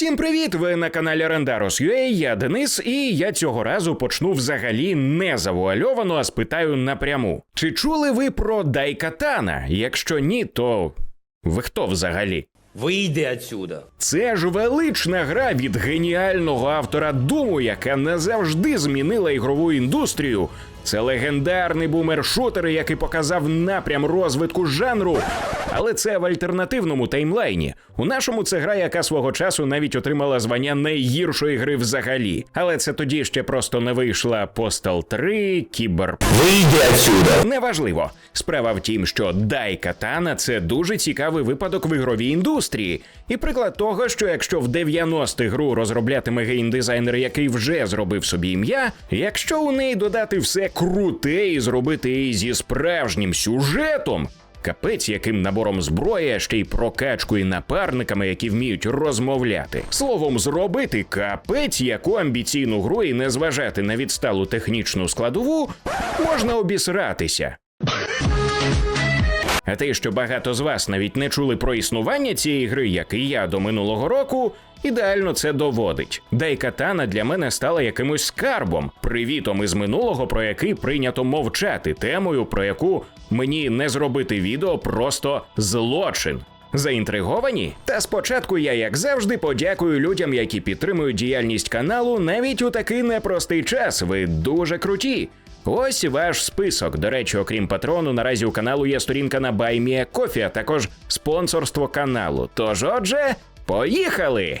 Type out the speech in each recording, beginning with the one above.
Всім привіт! Ви на каналі Rendaros.ua, я Денис, і я цього разу почну взагалі не завуальовано, а спитаю напряму. Чи чули ви про Дайкатана? Якщо ні, то ви хто взагалі? Вийди отсюда. Це ж велична гра від геніального автора Думу, яка назавжди змінила ігрову індустрію. Це легендарний бумер-шутер, який показав напрям розвитку жанру. Але це в альтернативному таймлайні. У нашому це гра, яка свого часу навіть отримала звання найгіршої гри взагалі. Але це тоді ще просто не вийшла Postal 3, Кібер Вийди отсюда. Неважливо. Справа в тім, що Дай Катана це дуже цікавий випадок в ігровій індустрії. І приклад того, що якщо в 90-х гру розроблятиме геймдизайнер, який вже зробив собі ім'я, якщо у неї додати все круте і зробити її зі справжнім сюжетом. Капець, яким набором зброї, ще й прокачкою напарниками, які вміють розмовляти. Словом, зробити капець, яку амбіційну гру і не зважати на відсталу технічну складову, можна обісратися. А те, що багато з вас навіть не чули про існування цієї гри, як і я до минулого року, ідеально це доводить. Дайкатана для мене стала якимось скарбом, привітом із минулого, про який прийнято мовчати, темою, про яку мені не зробити відео просто злочин. Заінтриговані? Та спочатку я, як завжди, подякую людям, які підтримують діяльність каналу навіть у такий непростий час. Ви дуже круті. Ось ваш список. До речі, окрім патрону, наразі у каналу є сторінка на BuyMeACoffee, а також спонсорство каналу. Тож, отже, поїхали!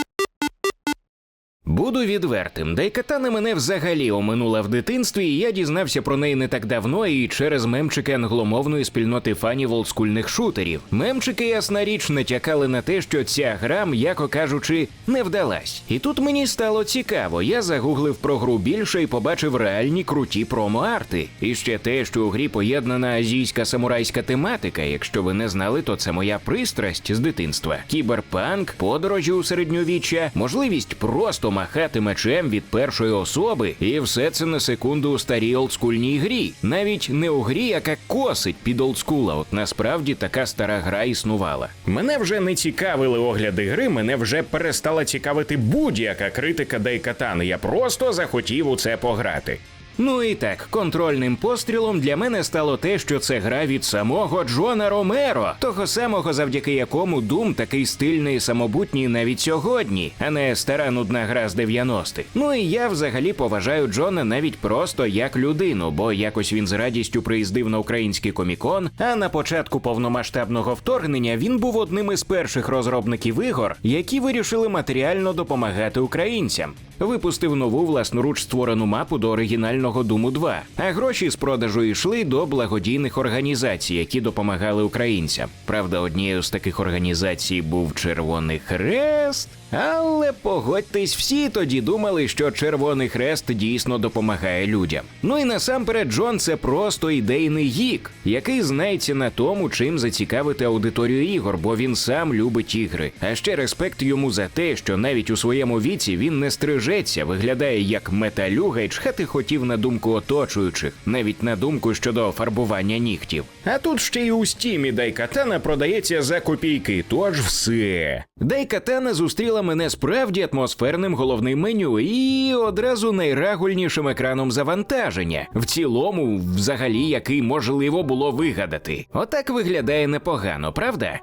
Буду відвертим, Дайкатана мене взагалі оминула в дитинстві, і я дізнався про неї не так давно і через мемчики англомовної спільноти фанів олдскульних шутерів. Мемчики, ясна річ, натякали на те, що ця гра, м'яко кажучи, не вдалась. І тут мені стало цікаво. Я загуглив про гру більше і побачив реальні круті промо-арти. І ще те, що у грі поєднана азійська самурайська тематика. Якщо ви не знали, то це моя пристрасть з дитинства. Кіберпанк, подорожі у середньовіччя, можливість просто махати мечем від першої особи, і все це на секунду у старій олдскульній грі. Навіть не у грі, яка косить під олдскула. От насправді така стара гра існувала. Мене вже не цікавили огляди гри, мене вже перестала цікавити будь-яка критика Дейкатан. Я просто захотів у це пограти. Ну і так, контрольним пострілом для мене стало те, що це гра від самого Джона Ромеро, того самого, завдяки якому Дум такий стильний і самобутній навіть сьогодні, а не стара нудна гра з 90-х. Ну і я взагалі поважаю Джона навіть просто як людину, бо якось він з радістю приїздив на український комікон. А на початку повномасштабного вторгнення він був одним із перших розробників ігор, які вирішили матеріально допомагати українцям. Випустив нову власноруч створену мапу до оригінального Думу 2, а гроші з продажу йшли до благодійних організацій, які допомагали українцям. Правда, однією з таких організацій був Червоний Хрест. Але погодьтесь, всі тоді думали, що Червоний Хрест дійсно допомагає людям. Ну і насамперед, Джон це просто ідейний гік, який знається на тому, чим зацікавити аудиторію ігор, бо він сам любить ігри. А ще респект йому за те, що навіть у своєму віці він не стрижеться, виглядає як металюга і чхати хотів на думку оточуючих, навіть на думку щодо фарбування нігтів. А тут ще й у стімі Дайкатана продається за копійки, тож все. Дайкатана зустріла мене справді атмосферним головним меню і одразу найрагульнішим екраном завантаження. В цілому, взагалі, який можливо було вигадати. Отак виглядає непогано, правда?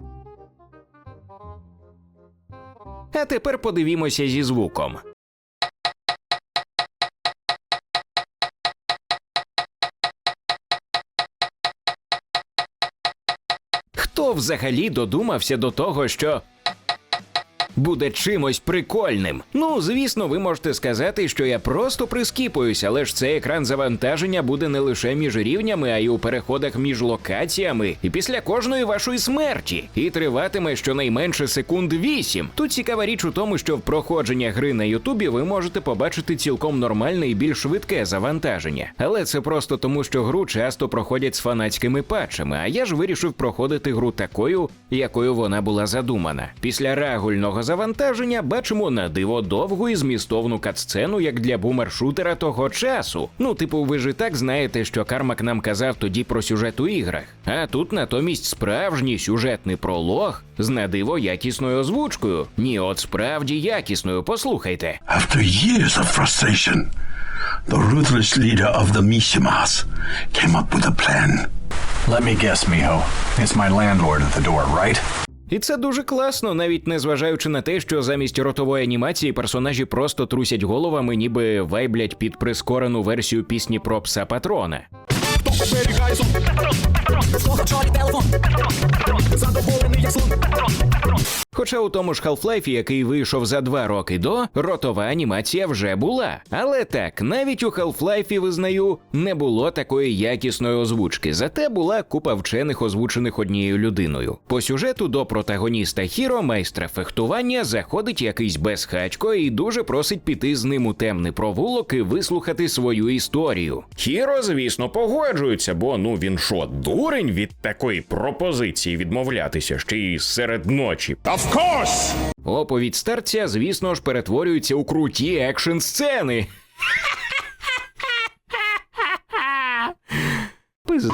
А тепер подивімося зі звуком. Хто взагалі додумався до того, що буде чимось прикольним. Ну, звісно, ви можете сказати, що я просто прискіпуюсь, але ж цей екран завантаження буде не лише між рівнями, а й у переходах між локаціями, і після кожної вашої смерті. І триватиме щонайменше секунд 8. Тут цікава річ у тому, що в проходження гри на Ютубі ви можете побачити цілком нормальне і більш швидке завантаження. Але це просто тому, що гру часто проходять з фанатськими патчами, а я ж вирішив проходити гру такою, якою вона була задумана. Після рагульного завантаження, бачимо на диво довгу і змістовну катсцену, як для бумершутера того часу. Ну, типу, ви ж і так знаєте, що Кармак нам казав тоді про сюжет у іграх. А тут натомість справжній сюжетний пролог з надиво якісною озвучкою. Ні, от справді якісною, послухайте. After years of frustration, the ruthless leader of the Mishimas came up with a plan. Let me guess, Miho. It's my landlord at the door, right? І це дуже класно, навіть незважаючи на те, що замість ротової анімації персонажі просто трусять головами, ніби вайблять під прискорену версію пісні про пса патрона. Хоча у тому ж Half-Life, який вийшов за два роки до, ротова анімація вже була. Але так, навіть у Half-Life, визнаю, не було такої якісної озвучки, зате була купа вчених, озвучених однією людиною. По сюжету до протагоніста Хіро, майстра фехтування, заходить якийсь безхачко і дуже просить піти з ним у темний провулок і вислухати свою історію. Хіро, звісно, погоджується, бо ну він що, дурень від такої пропозиції відмовлятися ще й серед ночі. Of course! Оповідь старця, звісно ж, перетворюється у круті екшн сцени. Пиз...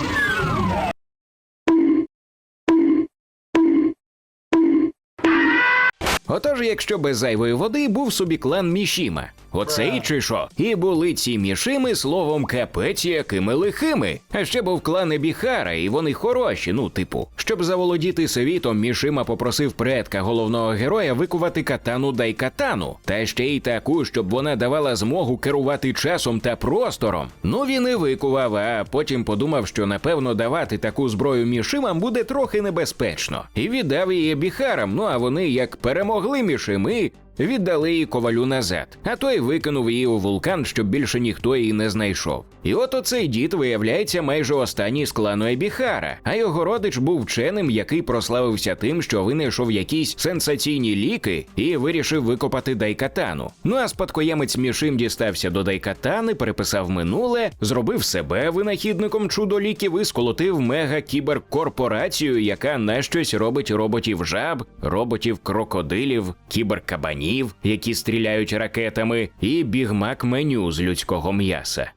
Отож, якщо без зайвої води був собі клан Мішіма, оцей чи що? І були ці мішими словом капець якими лихими. А ще був клан Ебіхара, і вони хороші, ну, типу. Щоб заволодіти світом, Мішима попросив предка головного героя викувати катану Дайкатану, та ще й таку, щоб вона давала змогу керувати часом та простором. Ну він і викував, а потім подумав, що напевно давати таку зброю мішимам буде трохи небезпечно. І віддав її біхарам. Ну а вони як перемогли мішими. Віддали її ковалю назад, а той викинув її у вулкан, щоб більше ніхто її не знайшов. І от оцей дід виявляється майже останній з клану Ебіхара, а його родич був вченим, який прославився тим, що винайшов якісь сенсаційні ліки і вирішив викопати дайкатану. Ну а спадкоємець Мішим дістався до дайкатани, переписав минуле, зробив себе винахідником чудо-ліків і сколотив мега-кіберкорпорацію, яка на щось робить роботів жаб, роботів крокодилів, кіберкабанів, які стріляють ракетами, і бігмак меню з людського м'яса.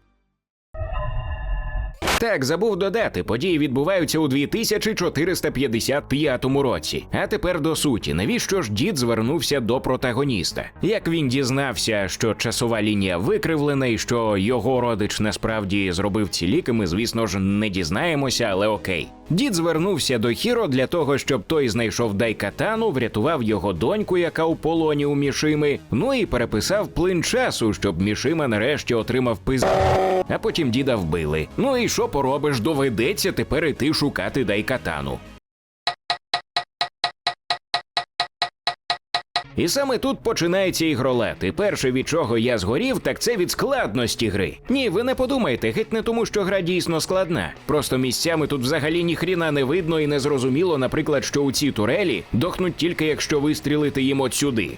Так, забув додати, події відбуваються у 2455 році. А тепер до суті, навіщо ж дід звернувся до протагоніста? Як він дізнався, що часова лінія викривлена і що його родич насправді зробив ці ліки, ми, звісно ж, не дізнаємося, але окей. Дід звернувся до Хіро для того, щоб той знайшов Дайкатану, врятував його доньку, яка у полоні у Мішими, ну і переписав плин часу, щоб Мішима нарешті отримав пиз. А потім діда вбили. Ну і що поробиш? Доведеться тепер іти шукати Дайкатану. І саме тут починається ігролет. І перше, від чого я згорів, так це від складності гри. Ні, ви не подумайте, геть не тому, що гра дійсно складна. Просто місцями тут взагалі ніхріна не видно і не зрозуміло, наприклад, що у ці турелі дохнуть тільки якщо вистрілити їм от сюди.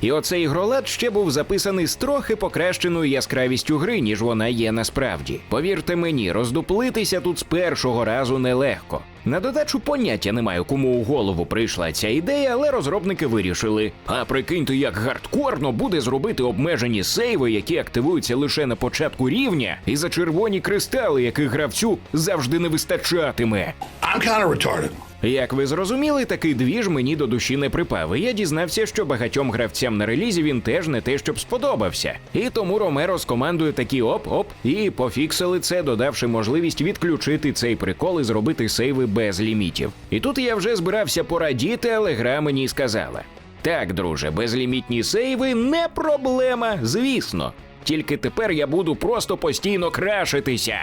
І оцей ігролад ще був записаний з трохи покращеною яскравістю гри, ніж вона є насправді. Повірте мені, роздуплитися тут з першого разу нелегко. На додачу поняття не маю, кому у голову прийшла ця ідея, але розробники вирішили. А прикиньте, як гардкорно буде зробити обмежені сейви, які активуються лише на початку рівня, і за червоні кристали, яких гравцю завжди не вистачатиме. I'm kind of retarded. Як ви зрозуміли, такий двіж мені до душі не припав. І я дізнався, що багатьом гравцям на релізі він теж не те, щоб сподобався. І тому Ромеро з командою такі оп-оп і пофіксили це, додавши можливість відключити цей прикол і зробити сейви без лімітів. І тут я вже збирався порадіти, але гра мені сказала: так, друже, безлімітні сейви не проблема, звісно. Тільки тепер я буду просто постійно крашитися.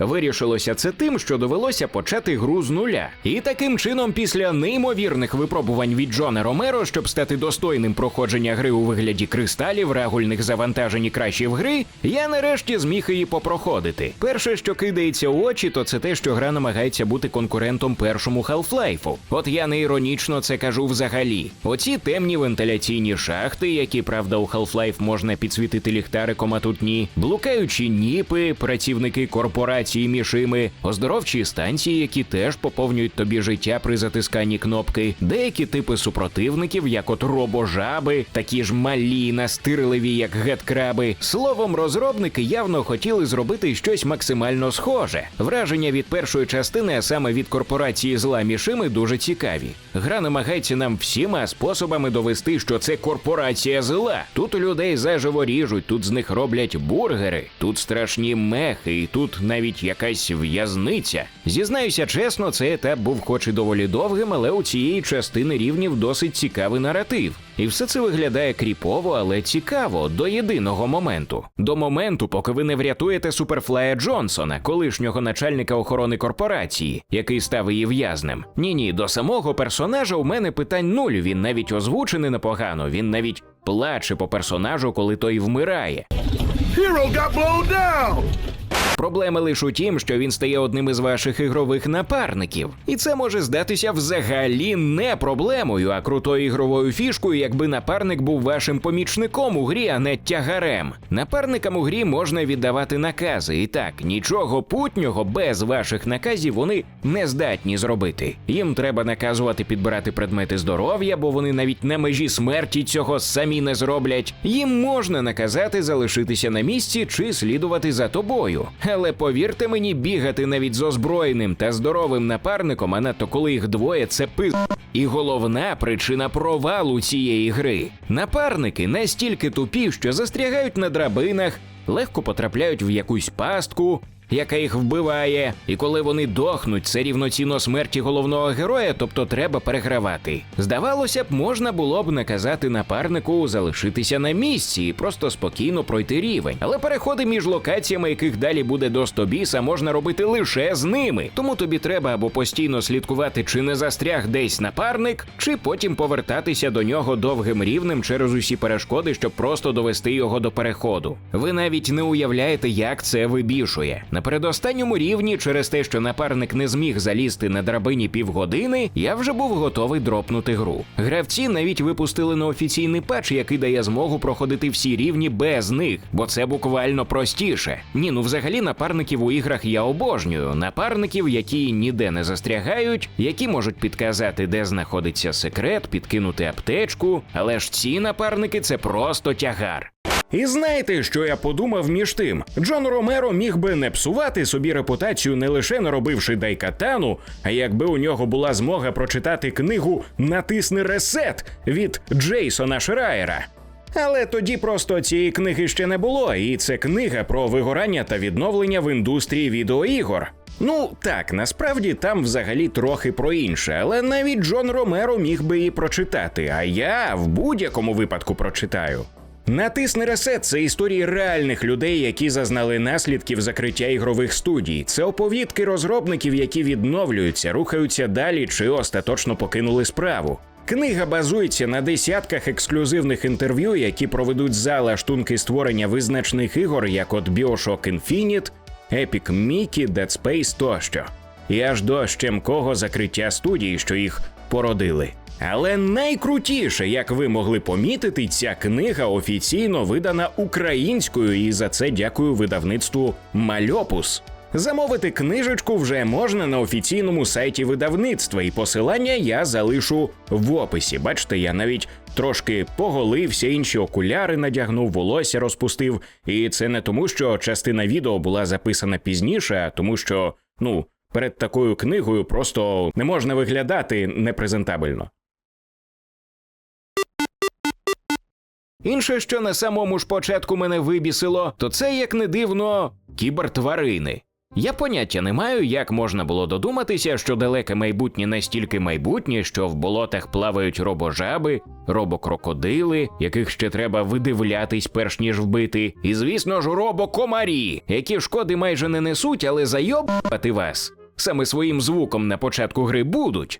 Вирішилося це тим, що довелося почати гру з нуля. І таким чином, після неймовірних випробувань від Джона Ромеро, щоб стати достойним проходження гри у вигляді кристалів, регульних завантажень і кращів гри, я нарешті зміг її попроходити. Перше, що кидається у очі, то це те, що гра намагається бути конкурентом першому Half-Life. От я не іронічно це кажу взагалі. Оці темні вентиляційні шахти, які правда у Half-Life можна підсвітити ліхтариком, а тут ні, блукаючі ніпи, працівники корпорації корпорації Мішими, оздоровчі станції, які теж поповнюють тобі життя при затисканні кнопки, деякі типи супротивників, як от робожаби, такі ж малі, настирливі, як геткраби. Словом, розробники явно хотіли зробити щось максимально схоже. Враження від першої частини, а саме від корпорації зла Мішими, дуже цікаві. Гра намагається нам всіма способами довести, що це корпорація зла. Тут людей заживо ріжуть, тут з них роблять бургери, тут страшні мехи, і тут навіть якась в'язниця. Зізнаюся чесно, цей етап був хоч і доволі довгим, але у цієї частини рівнів досить цікавий наратив. І все це виглядає кріпово, але цікаво до єдиного моменту. До моменту, поки ви не врятуєте Суперфлая Джонсона, колишнього начальника охорони корпорації, який став її в'язнем. Ні, ні, до самого персонажа у мене питань нуль. Він навіть озвучений непогано, він навіть плаче по персонажу, коли той вмирає. Проблема лише у тім, що він стає одним із ваших ігрових напарників, і це може здатися взагалі не проблемою, а крутою ігровою фішкою, якби напарник був вашим помічником у грі, а не тягарем. Напарникам у грі можна віддавати накази, і так нічого путнього без ваших наказів вони не здатні зробити. Їм треба наказувати підбирати предмети здоров'я, бо вони навіть на межі смерті цього самі не зроблять. Їм можна наказати залишитися на місці чи слідувати за тобою. Але повірте мені, бігати навіть з озброєним та здоровим напарником, а надто коли їх двоє, це пиз. І головна причина провалу цієї гри. Напарники настільки тупі, що застрягають на драбинах, легко потрапляють в якусь пастку, яка їх вбиває, і коли вони дохнуть, це рівноцінно смерті головного героя, тобто треба перегравати. Здавалося б, можна було б наказати напарнику залишитися на місці і просто спокійно пройти рівень. Але переходи між локаціями, яких далі буде до 100 біса, можна робити лише з ними. Тому тобі треба або постійно слідкувати, чи не застряг десь напарник, чи потім повертатися до нього довгим рівнем через усі перешкоди, щоб просто довести його до переходу. Ви навіть не уявляєте, як це вибішує. На передостанньому рівні, через те, що напарник не зміг залізти на драбині півгодини, я вже був готовий дропнути гру. Гравці навіть випустили неофіційний патч, який дає змогу проходити всі рівні без них, бо це буквально простіше. Ні, ну взагалі напарників у іграх я обожнюю. Напарників, які ніде не застрягають, які можуть підказати, де знаходиться секрет, підкинути аптечку. Але ж ці напарники це просто тягар. І знаєте, що я подумав між тим? Джон Ромеро міг би не псувати собі репутацію, не лише наробивши дайкатану, а якби у нього була змога прочитати книгу Натисни ресет від Джейсона Шрайера. Але тоді просто цієї книги ще не було, і це книга про вигорання та відновлення в індустрії відеоігор. Ну так, насправді там взагалі трохи про інше, але навіть Джон Ромеро міг би її прочитати, а я в будь-якому випадку прочитаю. Натисни ресет це історії реальних людей, які зазнали наслідків закриття ігрових студій. Це оповідки розробників, які відновлюються, рухаються далі чи остаточно покинули справу. Книга базується на десятках ексклюзивних інтерв'ю, які проведуть зала штунки створення визначних ігор, як от Bioshock Infinite, Epic Mickey, Dead Space тощо. І аж до щемкого закриття студій, що їх породили. Але найкрутіше, як ви могли помітити, ця книга офіційно видана українською, і за це дякую видавництву Мальопус. Замовити книжечку вже можна на офіційному сайті видавництва, і посилання я залишу в описі. Бачите, я навіть трошки поголився, інші окуляри надягнув, волосся розпустив. І це не тому, що частина відео була записана пізніше, а тому що, ну, перед такою книгою просто не можна виглядати непрезентабельно. Інше, що на самому ж початку мене вибісило, то це, як не дивно, кібертварини. Я поняття не маю, як можна було додуматися, що далеке майбутнє настільки майбутнє, що в болотах плавають робожаби, робокрокодили, яких ще треба видивлятись, перш ніж вбити, і, звісно ж, робокомарі, які шкоди майже не несуть, але зайобати вас саме своїм звуком на початку гри будуть.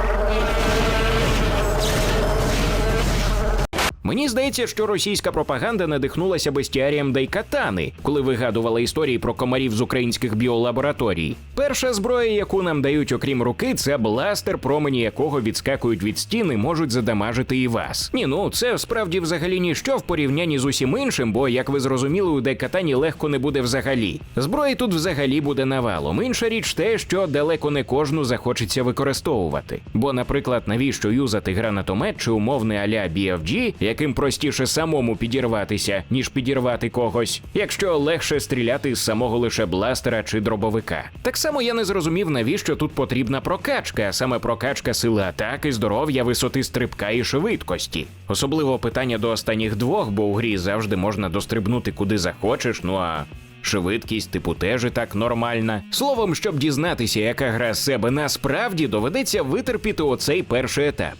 Мені здається, що російська пропаганда надихнулася бестіарієм Дайкатани, коли вигадувала історії про комарів з українських біолабораторій. Перша зброя, яку нам дають, окрім руки, це бластер, промені якого відскакують від стіни, можуть задамажити і вас. Ні, ну це справді взагалі ніщо в порівнянні з усім іншим, бо, як ви зрозуміли, у Дайкатані легко не буде взагалі. Зброї тут взагалі буде навалом. Інша річ те, що далеко не кожну захочеться використовувати. Бо, наприклад, навіщо юзати гранатомет чи умовний аля BFG, яким простіше самому підірватися, ніж підірвати когось, якщо легше стріляти з самого лише бластера чи дробовика. Так само я не зрозумів, навіщо тут потрібна прокачка, а саме прокачка сили атаки, здоров'я, висоти стрибка і швидкості. Особливо питання до останніх двох, бо у грі завжди можна дострибнути куди захочеш, ну а. Швидкість типу теж і так нормальна. Словом, щоб дізнатися, яка гра себе насправді доведеться витерпіти оцей перший етап.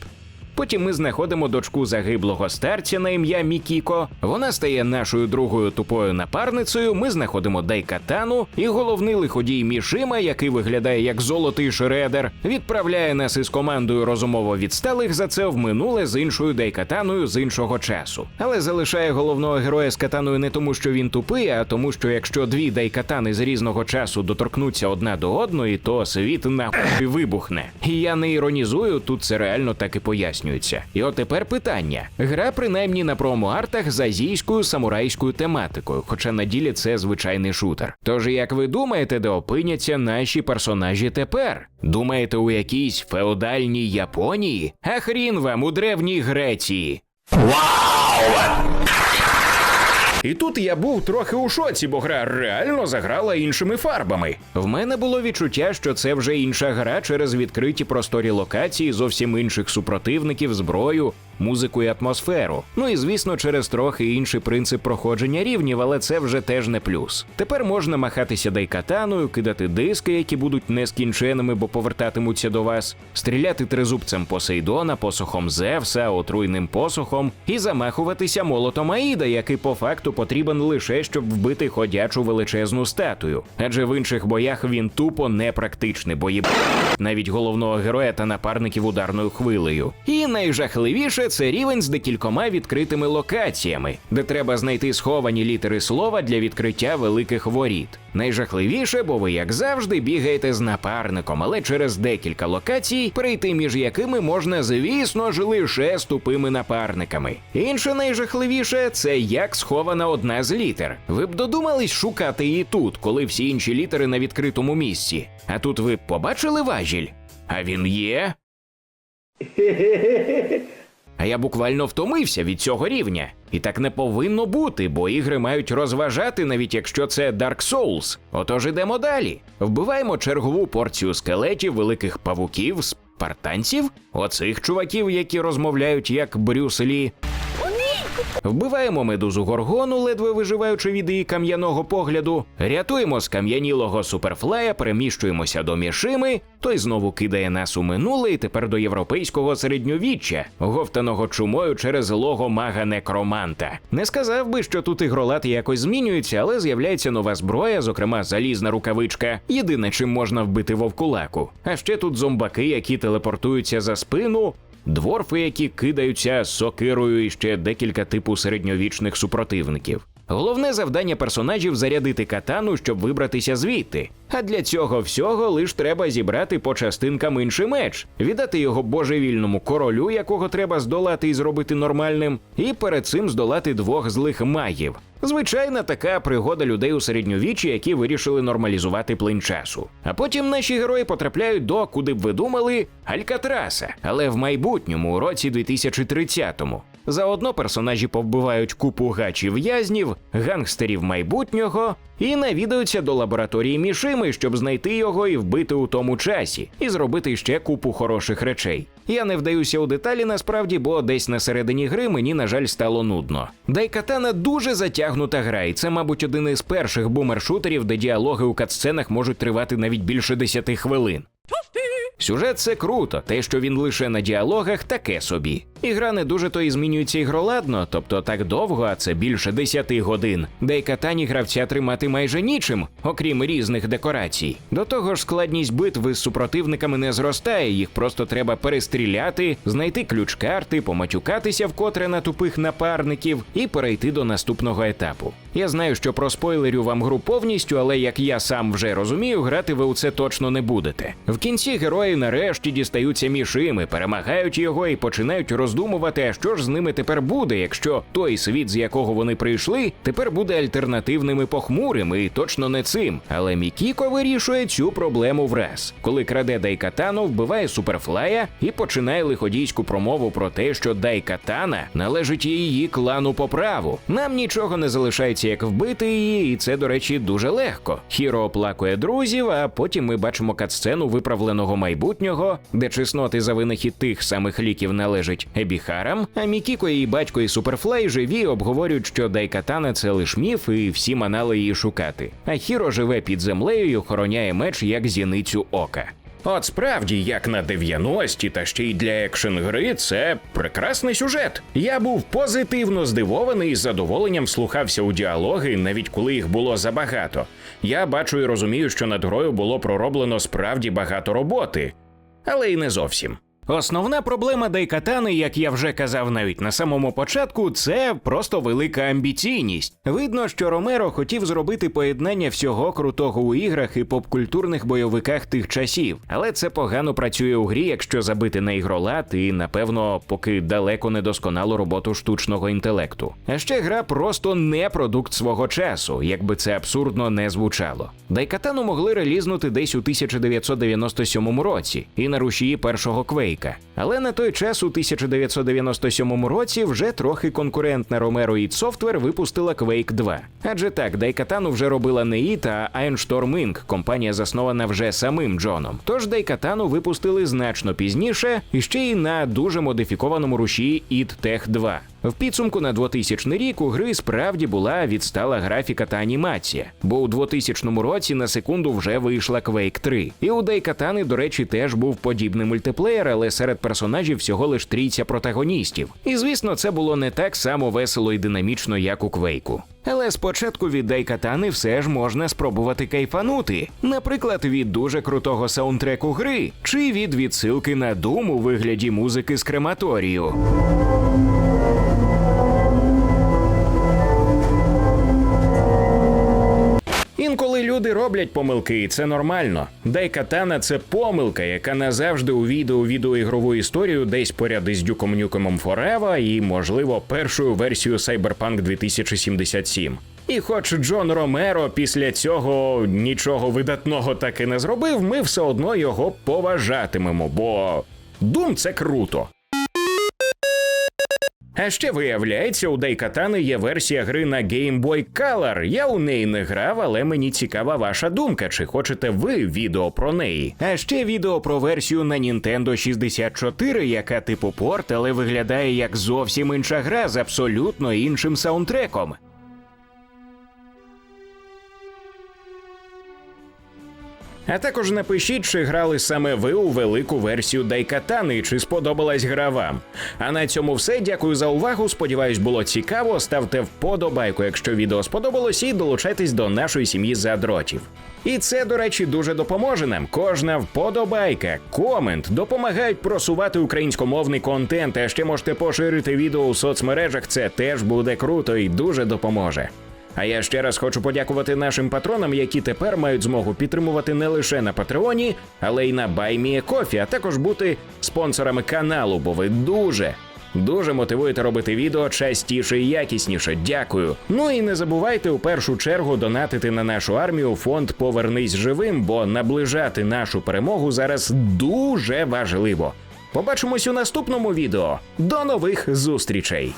Потім ми знаходимо дочку загиблого старця на ім'я Мікіко. Вона стає нашою другою тупою напарницею. Ми знаходимо Дайкатану, і головний лиходій Мішима, який виглядає як золотий шредер, відправляє нас із командою розумово відсталих за це в минуле з іншою Дайкатаною з іншого часу. Але залишає головного героя з катаною не тому, що він тупий, а тому, що якщо дві Дайкатани з різного часу доторкнуться одна до одної, то світ нахуй вибухне. І я не іронізую, тут це реально так і пояснюється. І от тепер питання: гра принаймні на промо-артах з азійською самурайською тематикою, хоча на ділі це звичайний шутер. Тож як ви думаєте, де опиняться наші персонажі тепер? Думаєте, у якійсь феодальній Японії? А хрін вам у древній Греції. І тут я був трохи у шоці, бо гра реально заграла іншими фарбами. В мене було відчуття, що це вже інша гра через відкриті просторі локації, зовсім інших супротивників, зброю, музику і атмосферу. Ну і звісно, через трохи інший принцип проходження рівнів, але це вже теж не плюс. Тепер можна махатися дайкатаною, кидати диски, які будуть нескінченими, бо повертатимуться до вас, стріляти тризубцем Посейдона, посохом Зевса, отруйним посохом і замахуватися молотом Аїда, який по факту потрібен лише щоб вбити ходячу величезну статую. Адже в інших боях він тупо непрактичний, бо їб... навіть головного героя та напарників ударною хвилею. І найжахливіше це рівень з декількома відкритими локаціями, де треба знайти сховані літери слова для відкриття великих воріт. Найжахливіше, бо ви, як завжди, бігаєте з напарником, але через декілька локацій, перейти між якими можна, звісно ж, лише з тупими напарниками. Інше найжахливіше це як схована одна з літер. Ви б додумались шукати її тут, коли всі інші літери на відкритому місці. А тут ви побачили важіль? А він є. А я буквально втомився від цього рівня. І так не повинно бути, бо ігри мають розважати, навіть якщо це Dark Souls. Отож ідемо далі. Вбиваємо чергову порцію скелетів, великих павуків, спартанців, оцих чуваків, які розмовляють як Брюс Лі. Вбиваємо медузу горгону, ледве виживаючи від її кам'яного погляду. Рятуємо скам'янілого суперфлая, переміщуємося до мішими. Той знову кидає нас у минуле і тепер до європейського середньовіччя, говтаного чумою через лого мага некроманта. Не сказав би, що тут ігролад якось змінюється, але з'являється нова зброя, зокрема залізна рукавичка. Єдине, чим можна вбити вовкулаку. А ще тут зомбаки, які телепортуються за спину. Дворфи, які кидаються сокирою і ще декілька типу середньовічних супротивників. Головне завдання персонажів зарядити катану, щоб вибратися звідти. А для цього всього лиш треба зібрати по частинкам інший меч, віддати його божевільному королю, якого треба здолати і зробити нормальним, і перед цим здолати двох злих магів. Звичайна така пригода людей у середньовіччі, які вирішили нормалізувати плин часу. А потім наші герої потрапляють до, куди б ви думали, Алькатраса, але в майбутньому у році 2030-му. Заодно персонажі повбивають купу гачів в'язнів, гангстерів майбутнього і навідаються до лабораторії Мішими, щоб знайти його і вбити у тому часі, і зробити ще купу хороших речей. Я не вдаюся у деталі насправді, бо десь на середині гри мені, на жаль, стало нудно. Дайкатана дуже затягнута гра, і це, мабуть, один із перших бумер-шутерів, де діалоги у катсценах можуть тривати навіть більше 10 хвилин. Сюжет це круто, те, що він лише на діалогах, таке собі. І гра не дуже то і змінюється ігроладно, тобто так довго, а це більше 10 годин. Де й гравця тримати майже нічим, окрім різних декорацій. До того ж, складність битви з супротивниками не зростає, їх просто треба перестріляти, знайти ключ-карти, поматюкатися вкотре на тупих напарників і перейти до наступного етапу. Я знаю, що проспойлерю вам гру повністю, але як я сам вже розумію, грати ви у це точно не будете. В кінці герої нарешті дістаються мішими, перемагають його і починають роздумувати, а що ж з ними тепер буде, якщо той світ, з якого вони прийшли, тепер буде альтернативним і похмурим, і точно не цим. Але Мікіко вирішує цю проблему враз, коли краде Дайкатану, вбиває суперфлая і починає лиходійську промову про те, що Дайкатана належить її клану по праву. Нам нічого не залишається, як вбити її, і це, до речі, дуже легко. Хіро оплакує друзів, а потім ми бачимо катсцену виправленого майбутнього, де чесноти за винахід тих самих ліків належить Ебіхарам, а Мікіко, її батько і Суперфлей живі обговорюють, що Дайкатана це лиш міф, і всі манали її шукати. А Хіро живе під землею і охороняє меч як зіницю ока. От справді, як на 90-ті, та ще й для екшн гри, це прекрасний сюжет. Я був позитивно здивований і задоволенням слухався у діалоги, навіть коли їх було забагато. Я бачу і розумію, що над грою було пророблено справді багато роботи, але й не зовсім. Основна проблема Дайкатани, як я вже казав навіть на самому початку, це просто велика амбіційність. Видно, що Ромеро хотів зробити поєднання всього крутого у іграх і попкультурних бойовиках тих часів, але це погано працює у грі, якщо забити на ігролад і, напевно, поки далеко не досконалу роботу штучного інтелекту. А ще гра просто не продукт свого часу, якби це абсурдно не звучало. Дайкатану могли релізнути десь у 1997 році і на рушії першого квейка. Але на той час, у 1997 році, вже трохи конкурентна Romero id Software випустила Quake 2. Адже так, Дайкатану вже робила не It, а Einstorm Inc., компанія заснована вже самим Джоном. Тож Дайкатану випустили значно пізніше і ще й на дуже модифікованому руші id Tech 2. В підсумку на 2000 рік у гри справді була відстала графіка та анімація, бо у 2000 році на секунду вже вийшла Quake 3. І у Дайкатани, до речі, теж був подібний мультиплеєр, але серед персонажів всього лиш трійця протагоністів. І звісно, це було не так само весело і динамічно, як у Квейку. Але спочатку від Дайкатани все ж можна спробувати кайфанути, наприклад, від дуже крутого саундтреку гри, чи від відсилки на Doom у вигляді музики з крематорію. Люди роблять помилки, і це нормально. Дайкатана це помилка, яка назавжди увійде у відеоігрову історію десь поряд із Duke Nukem Forever і, можливо, першою версією Cyberpunk 2077. І хоч Джон Ромеро після цього нічого видатного так і не зробив, ми все одно його поважатимемо, бо Doom – це круто. А ще виявляється, у Дайкатани є версія гри на Game Boy Color. Я у неї не грав, але мені цікава ваша думка. Чи хочете ви відео про неї? А ще відео про версію на Nintendo 64, яка типу порт, але виглядає як зовсім інша гра з абсолютно іншим саундтреком. А також напишіть, чи грали саме ви у велику версію Дайкатани, чи сподобалась гра вам. А на цьому все. Дякую за увагу. Сподіваюсь, було цікаво. Ставте вподобайку, якщо відео сподобалось, і долучайтесь до нашої сім'ї задротів. І це, до речі, дуже допоможе нам. Кожна вподобайка, комент допомагають просувати українськомовний контент. А ще можете поширити відео у соцмережах. Це теж буде круто і дуже допоможе. А я ще раз хочу подякувати нашим патронам, які тепер мають змогу підтримувати не лише на Патреоні, але й на BuyMeACoffee, а також бути спонсорами каналу, бо ви дуже. Дуже мотивуєте робити відео частіше і якісніше. Дякую. Ну і не забувайте у першу чергу донатити на нашу армію фонд Повернись живим, бо наближати нашу перемогу зараз дуже важливо. Побачимось у наступному відео. До нових зустрічей!